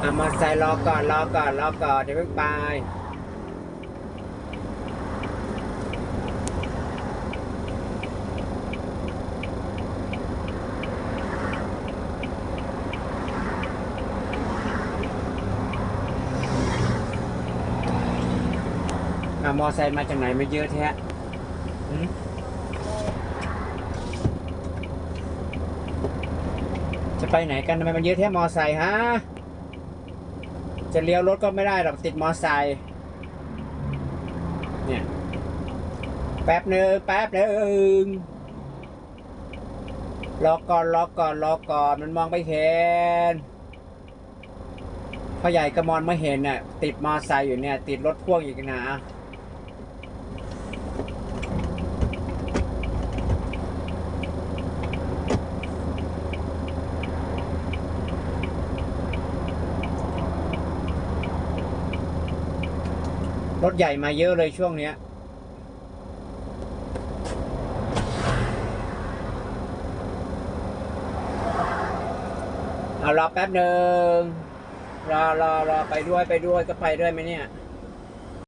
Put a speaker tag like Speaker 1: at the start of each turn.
Speaker 1: เอามาใส่รอก่อนรอก่อนรอก่อนเดี๋ยวเพิ่งไปเอามอไซค์มาจากไหนไม่เยอะแท้หืมจะไปไหนกันทำไมมันเยอะแท้มอไซค์ฮะ จะเลี้ยวรถก็ไม่ได้หรอกติดมอไซค์เนี่ยแป๊บหนึ่งแป๊บหนึ่งรอก่อนรอก่อนรอก่อนมันมองไม่เห็นพ่อใหญ่ก็มองไม่เห็นน่ะติดมอไซค์อยู่เนี่ย ติดรถพ่วงอีกนะ รถใหญ่มาเยอะเลยช่วงเนี้ย เอารอแป๊บหนึ่งรอรอรอไปด้วยไปด้วยก็ไปด้วยไหมเนี่ย